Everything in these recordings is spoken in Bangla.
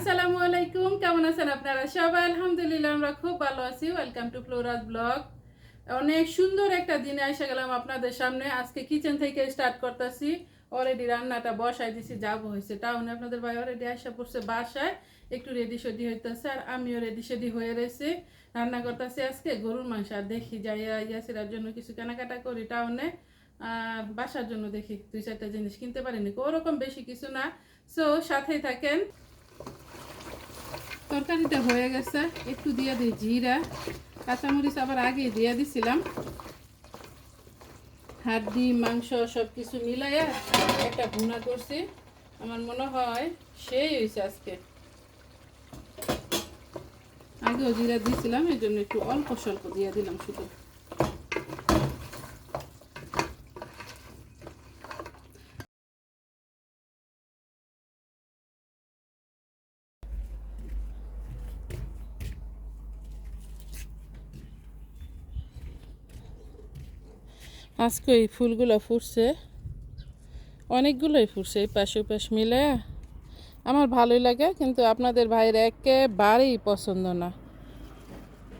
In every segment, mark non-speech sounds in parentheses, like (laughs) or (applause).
আসসালামু আলাইকুম, কেমন আছেন আপনারা সবাই? আলহামদুলিল্লাহ, আমরা খুব ভালো আছি। ওয়েলকাম টু ফ্লোরাজ ব্লগ অনেক সুন্দর একটা দিনে এসে গেলাম আপনাদের সামনে। আজকে কিচেন থেকে স্টার্ট করতেছি। অলরেডি রান্নাটা বসাই দিছি যাব হয়েছে টাউনে আপনাদের ভাই অলরেডি আসা পড়ছে বাসায়। একটু রেডি সেডি হইতেছে, আর আমিও রেডি সেডি হয়ে রয়েছে। রান্না করতেছি আজকে গরুর মাংস, আর দেখি যাইয়া ইয়াসিরার জন্য কিছু কেনাকাটা করি টাউনে আর বাসার জন্য দেখি দুই চারটা জিনিস কিনতে পারিনি, ওরকম বেশি কিছু না। সো সাথেই থাকেন। তরকারিটা হয়ে গেছে। একটু দিয়ে দিই জিরা। কাঁচামরিচ আবার আগে দিয়ে দিছিলাম। হাড্ডি মাংস সব কিছু মিলাইয়া একটা ভুনা করছি। আমার মনে হয় সেই হয়েছে আজকে। আগেও জিরা দিয়েছিলাম এই জন্য একটু অল্প স্বল্প দিয়ে দিলাম শুধু। আজকে এই ফুলগুলো ফুটছে। অনেকগুলোই ফুটছে এই পাশে পাশ মিলে। আমার ভালোই লাগে, কিন্তু আপনাদের ভাইয়ের একেবারেই পছন্দ না।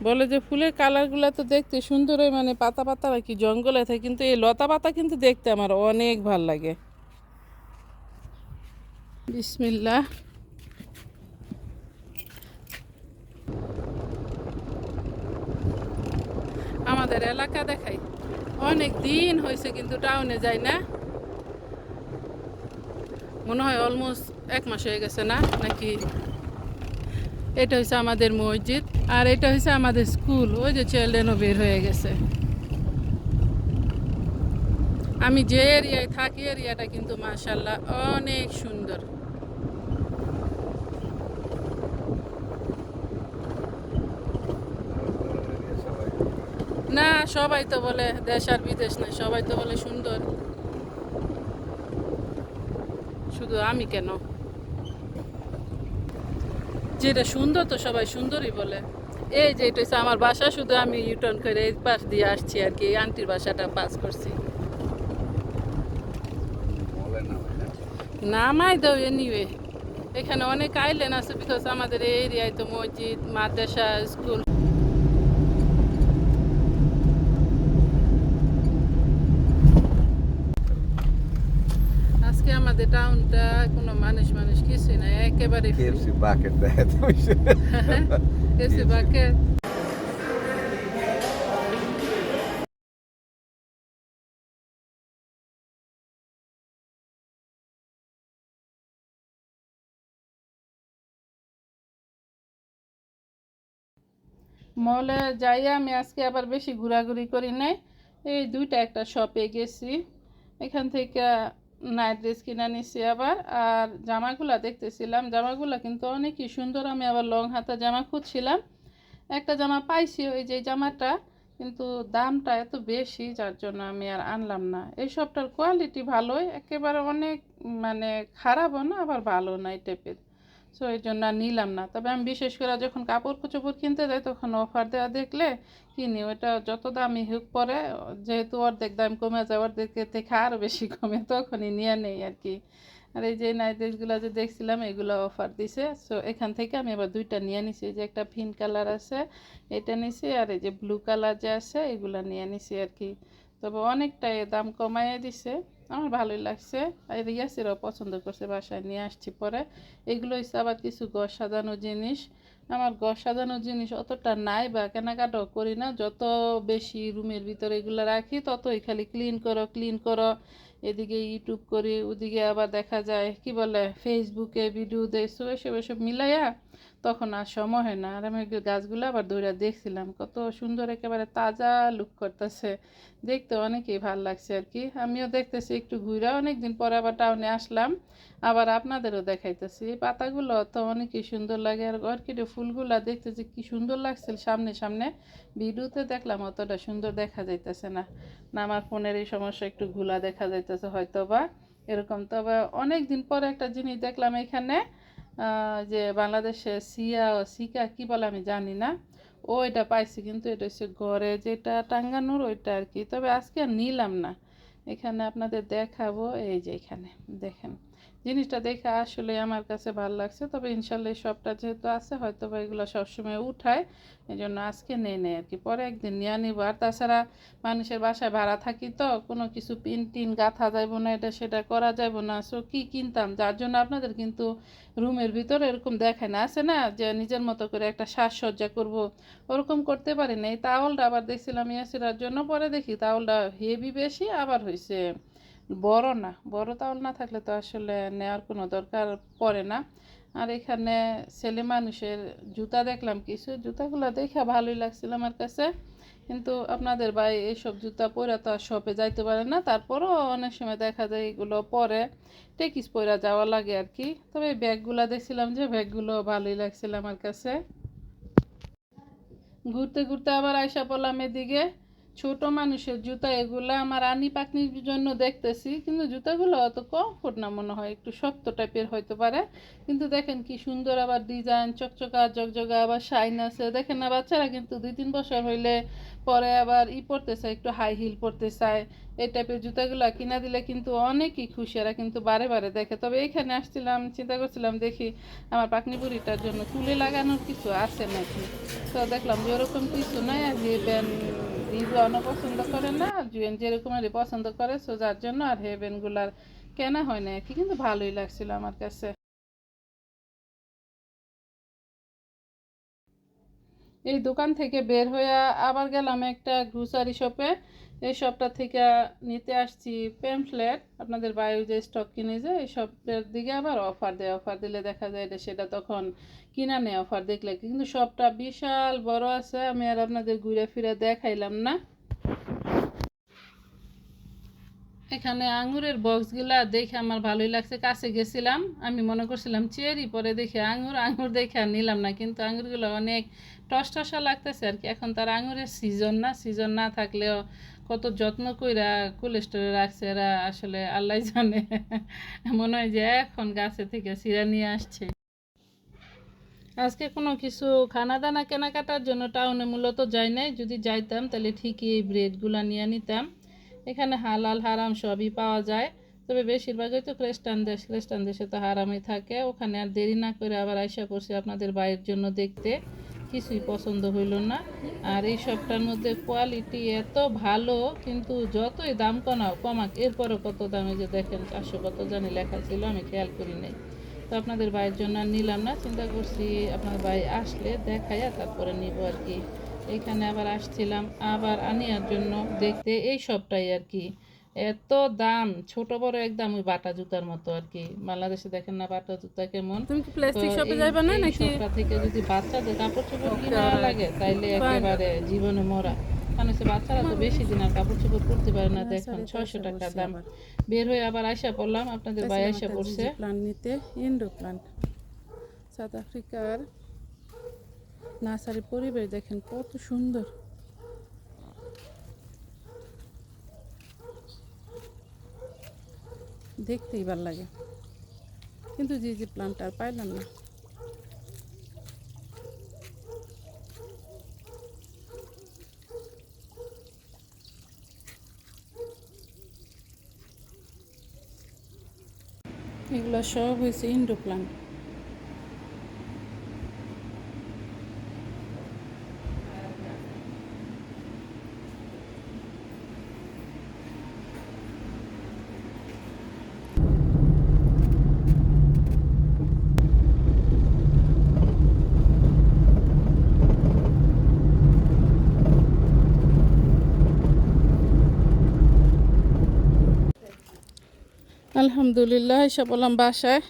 বলে যে ফুলের কালারগুলো তো দেখতে সুন্দরই মানে পাতা পাতা নাকি জঙ্গলে থাকে, কিন্তু এই লতা পাতা কিন্তু দেখতে আমার অনেক ভালো লাগে। বিসমিল্লা আমাদের এলাকা দেখাই। অনেক দিন হয়েছে কিন্তু টাউনে যাই না। মনে হয় অলমোস্ট এক মাস হয়ে গেছে না, নাকি? এটা হচ্ছে আমাদের মসজিদ আর এটা হচ্ছে আমাদের স্কুল। ওই যে চিলড্রেনও বের হয়ে গেছে। আমি যে এরিয়ায় থাকি এরিয়াটা কিন্তু মাশাল্লাহ অনেক সুন্দর। না, সবাই তো বলে দেশ আর বিদেশ না সবাই তো বলে সুন্দর। শুধু আমি কেন? যেটা সুন্দর তো সবাই সুন্দরই বলে। এই যে এটা আমার বাসা, শুধু আমি ইউটার্ন করে এই পাশ দিয়ে আসছি আর কি আন্টির বাসাটা পাস করছি। নামাই দাও এনিওয়ে এখানে অনেক আইল্যান্ড আছে বিকজ আমাদের এই এরিয়ায় তো মসজিদ, মাদ্রাসা স্কুল আজকে আমাদের টাউনটা কোনো মানুষ মানুষ কিছুই না একেবারে. (laughs) মলে যাই আমি আজকে আবার বেশি ঘোরাঘুরি করি নাই। এই দুইটা একটা শপে গেছি। এখান থেকে নাইট ড্রেস কিনে নিছি আবার, আর জামাগুলা দেখতেছিলাম, জামাগুলা কিন্তু অনেকই সুন্দর। আমি আবার লং হাতা জামা খুঁজছিলাম, একটা জামা পাইছি, ওই যে জামাটা, কিন্তু দামটা এত বেশি, যার জন্য আমি আর আনলাম না। এই সবটার কোয়ালিটি ভালোই, একেবারে অনেক মানে খারাপও না, আবার ভালো না এই টাইপের সো এই জন্য আর নিলাম না। তবে আমি বিশেষ করে যখন কাপড় চোপড় কিনতে যাই, তখন অফার দেওয়া দেখলে কিনি ওটা যত দামি হোক পরে, যেহেতু অর্ধেক দাম কমে যায় অর্ধেকের থেকে আরও বেশি কমে, তখনই নিয়ে নেই আর কি। আর এই যে নাইট ড্রেসগুলো যে দেখছিলাম, এগুলো অফার দিছে। সো এখান থেকে আমি আবার দুইটা নিয়ে নিছি। এই যে একটা পিন কালার আছে, এটা নিছি। আর এই যে ব্লু কালার যে আছে, এগুলো নিয়ে নিছি আর কি। তবে অনেকটাই দাম কমাইয়ে দিছে। আমার ভালোই লাগছে। আর ইয়াসিরাও পছন্দ করছে বাসায়, নিয়ে আসছি পরে। এগুলো হচ্ছে আবার কিছু ঘর সাজানো জিনিস। আমার ঘর সাজানো জিনিস অতটা নাই বা কেনাকাটাও করি না। যত বেশি রুমের ভিতরে এগুলো রাখি, ততই খালি ক্লিন করো ক্লিন করো। এদিকে ইউটিউব করি, ওদিকে আবার দেখা যায়, কি বলে ফেসবুকে ভিডিও দেখছ এসব এসব মিলাইয়া তখন আর সময় হয় না। আর আমি গাছগুলো আবার দৌড়া দেখছিলাম, কত সুন্দর একেবারে তাজা লুক করতেছে। দেখতে অনেকেই ভালো লাগছে আর কি। আমিও দেখতেছি, একটু ঘুরে অনেকদিন পরে আবার টাউনে আসলাম, আবার আপনাদেরও দেখাইতেছি। এই পাতাগুলো তো অনেকই সুন্দর লাগে, আর অর্কিডে ফুলগুলো দেখতেছি কি সুন্দর লাগছে সামনে সামনে। ভিডিওতে দেখলাম অতটা সুন্দর দেখা যাইতেছে না। না, আমার ফোনের এই সমস্যা একটু ঘুলা দেখা যাইতেছে। হয়তো বা এরকম। তবে অনেক দিন পরে একটা জিনিস দেখলাম এখানে যে বাংলাদেশে সিয়া ও সিকা কি বলে আমি জানি না, ও এটা পাইছি কিন্তু এটা হচ্ছে ঘরে যেটা টাঙ্গানোর ওইটা আর কি। তবে আজকে নিলাম না। এখানে আপনাদের দেখাবো, এই যে এখানে, দেখেন। জিনিসটা দেখে আসলে আমার কাছে ভালো লাগছে। তবে ইনশাল্লাহ সবটা যেহেতু আছে হয়তো বা এগুলো সবসময় উঠায় এই জন্য আজকে নেই নেই আর কি। পরে একদিন নিয়ে নিব আর তাছাড়া মানুষের বাসায় ভাড়া থাকি তো, কোনো কিছু পিন টিন গাঁথা যাইব না, এটা সেটা করা যাইব না। সো কি কিনতাম? যার জন্য আপনাদের কিন্তু রুমের ভিতরে এরকম দেখায় না। আছে না যে নিজের মতো করে একটা সাজসজ্জা করব, ওরকম করতে পারি না এই তাওয়ালটা আবার দেখছিলাম ইয়াসিরার জন্য, পরে দেখি তাওলটা হেভি বেশি, আবার হয়েছে বড় না, বড় তাওয়াল না থাকলে তো আসলে নেওয়ার কোনো দরকার পড়ে না। আর এখানে ছেলে মানুষের জুতা দেখলাম কিছু, জুতাগুলো দেখে ভালোই লাগছিল আমার কাছে। কিন্তু আপনাদের ভাই এইসব জুতা পরে তো আর শপে যাইতে পারে না, তারপরও অনেক সময় দেখা যায় এগুলো পরে, টেকিস পরে যাওয়া লাগে আর কি। তবে ব্যাগগুলো দেখছিলাম যে ব্যাগগুলো ভালোই লাগছিল আমার কাছে। ঘুরতে ঘুরতে আবার আয়সা পড়লাম এদিকে। ছোট মানুষের জুতা এগুলা আমার আনি পাকনির জন্য দেখতেছি, কিন্তু জুতাগুলো অত কমফোর্ট না মনে হয়, একটু শক্ত টাইপের হইতে পারে। কিন্তু দেখেন কি সুন্দর আবার ডিজাইন চকচকা জকজকা আবার শাইন আছে। দেখেন না, বাচ্চারা কিন্তু দুই তিন বছর হইলে পরে আবার ই পড়তে চায়, একটু হাই হিল পড়তে চায়। এই টাইপের জুতাগুলো কিনা দিলে কিন্তু অনেকই খুশি, এরা কিন্তু বারে বারে দেখে। তবে এইখানে আসছিলাম, চিন্তা করছিলাম, দেখি আমার পাকনি বুড়িটার জন্য তুলে লাগানোর কিছু আছে নাকি? তো দেখলাম যে ওরকম কিছু নাই, আর হেবেন রিজওয়ানও পছন্দ করে না জুয়েন যেরকমেরই পছন্দ করে সো যার জন্য আর হেভেনগুলার কেনা হয় না কি। কিন্তু ভালোই লাগছিল আমার কাছে। এই দোকান থেকে বের হয়ে আবার গেলাম একটা গ্রোসারি শপে এই শপটা থেকে নিতে আসছি প্যাম্পলেট আপনাদের বায়ু যে স্টক কিনে যায় এই শপের দিকে আবার অফার দেয়। অফার দিলে দেখা যায় এটা সেটা তখন কিনা নেই। অফার দেখলে কিন্তু সবটা বিশাল বড় আছে, আমি আর আপনাদের ঘুরে ফিরে দেখাইলাম না। এখানে আঙুরের বক্সগুলা দেখে আমার ভালোই লাগছে। কাছে গেছিলাম, আমি মনে করছিলাম, চেরি পরে দেখে আঙুর আঙুর দেখে আর নিলাম না। কিন্তু আঙুরগুলো অনেক টসটসা লাগতেছে আর কি। এখন তার আঙুরের সিজন না। সিজন না থাকলেও কত যত্ন কইরা কোলেস্টোরে রাখছে এরা আসলে আল্লাহ জানে। মনে হয় যে এখন গাছে থেকে সিরা নিয়ে আসছে। আজকে কোনো কিছু খানা দানা কেনাকাটার জন্য টাউনে মূলত যাই নাই। যদি যাইতাম তাহলে ঠিকই এই ব্রেডগুলো নিয়ে নিতাম। এখানে হালাল, হারাম সবই পাওয়া যায়। তবে বেশিরভাগই তো খ্রিস্টান দেশ, খ্রিস্টান দেশে তো হারামই থাকে। ওখানে আর দেরি না করে আবার আশা করছি আপনাদের বাইরের জন্য দেখতে। কিছুই পছন্দ হইল না। আর এই সবটার মধ্যে কোয়ালিটি এত ভালো, কিন্তু যতই দাম কমাও, কমাক, এরপরও কত দামে যে দেখেন চারশো কত জানি লেখা ছিল, আমি খেয়াল করি নাই। তো আপনাদের ভাইয়ের জন্য আর নিলাম না, চিন্তা করছি আপনার ভাই আসলে দেখাইয়া তারপরে নিব আর কি। এখানে আবার আসছিলাম, আবার আনিয়ার জন্য দেখতে এই সবটাই আর কি। এত দাম ছোট বড় একদম ওই বাটা জুতার মতো আর কি বাংলাদেশে দেখেন না বাটা জুতা কেমন। তুমি কি প্লাস্টিক শপে যাবে না নাকি? শপটা থেকে যদি বাচ্চাদের কাপড় চোপড় কিনা লাগে তাইলে একেবারে জীবনে মরা। কারণ হচ্ছে বাচ্চারা তো বেশি দিন আর কাপড় চোপড় পরতে পারে না। দেখুন ছয়শো টাকা দাম। বের হয়ে আবার আয়সা পড়লাম আপনাদের ভাই আয়সা পড়ছে। প্ল্যান নিতে ইন্ডো প্ল্যান সাউথ আফ্রিকার নার্সারি পরিবেশ দেখেন কত সুন্দর। দেখতেই ভালো লাগে। কিন্তু যে যে প্লান্ট আর পাইলাম না। এগুলো সব হয়েছে ইন্ডো প্লান্ট আলহামদুলিল্লাহ এসে বললাম বাসায়।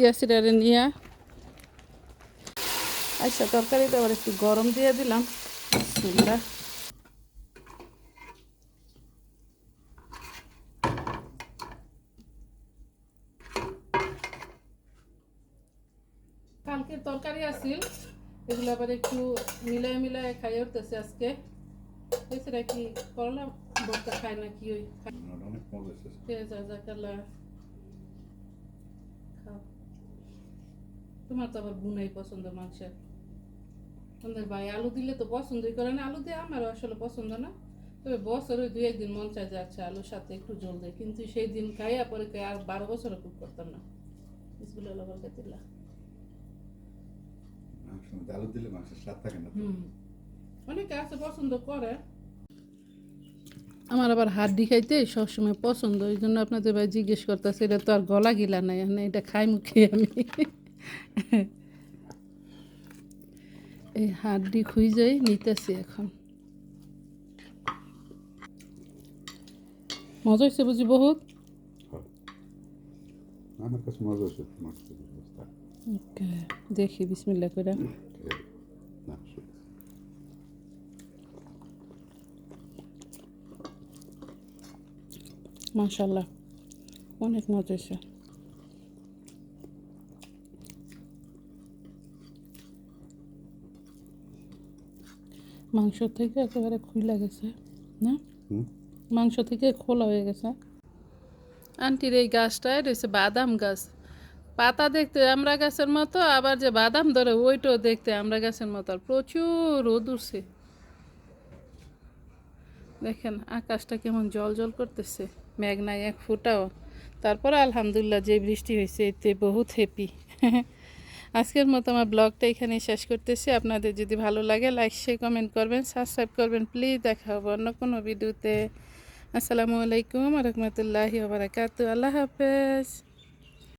ইয়াসিরারে নিয়ে। আচ্ছা তরকারিটা আবার একটু গরম দিয়ে দিলাম। বিসমিল্লাহ। কালকে তরকারি আছিল, এগুলো আবার একটু মিলাই মিলাই খাই উঠতেছে আজকে। এছাড়া কি করলা ভর্তা খায় না কি ওই অনেক মজা এসেছে খাও। তোমার তো আবার বুনাই পছন্দ মাংসের। আমাদের ভাই আলু দিলে তো পছন্দই করে না আলু দিয়ে আমারও আসলে পছন্দ না। তবে বছরে দুই একদিন মন চায় যাচ্ছে আলুর সাথে একটু জল দেয় কিন্তু সেই দিন খাইয়া পরে আর বারো বছরে কুক করতাম না। মাংস আলু দিলে মাংসের স্বাদ থাকে না হুম। অনেকে আছে পছন্দ করে আমার আবার হাড্ডি খাইতে সবসময় পছন্দ ওই জন্য আপনাদের ভাই জিজ্ঞেস করতেছে এটা তো আর গলা গিলা নাই মানে এটা খাই মুখে আমি? এই হাড্ডি খুঁজেই নিতেছি এখন। মজা হয়েছে বুঝি বহুত? আমার কাছে মজা দেখি বিসমিল্লা করে না সত্যি। মাশাল্লাহ অনেক মজা হয়েছে। মাংস থেকে একেবারে খুইলা গেছে না? মাংস থেকে খোলা হয়ে গেছে। আন্টির এই গাছটায় রয়েছে বাদাম গাছ। পাতা দেখতে আমরা গাছের মতো আবার যে বাদাম ধরে ওইটাও দেখতে আমরা গাছের মতো। আর প্রচুর রোদ উঠছে। দেখেন আকাশটা কেমন জল জল করতেছে। মেঘ নাই এক ফুটাও। তারপর আলহামদুলিল্লাহ যে বৃষ্টি হয়েছে, এতে বহুত হ্যাপি (laughs) আজকের মতো আমার ব্লগটা এখানে শেষ করতেছি। আপনাদের যদি ভালো লাগে লাইক শেয়ার কমেন্ট করবেন সাবস্ক্রাইব করবেন। প্লিজ দেখা হবে অন্য কোনো ভিডিওতে আসসালামু আলাইকুম রহমতুল্লাহি বারাকাতু আল্লাহ হাফেজ।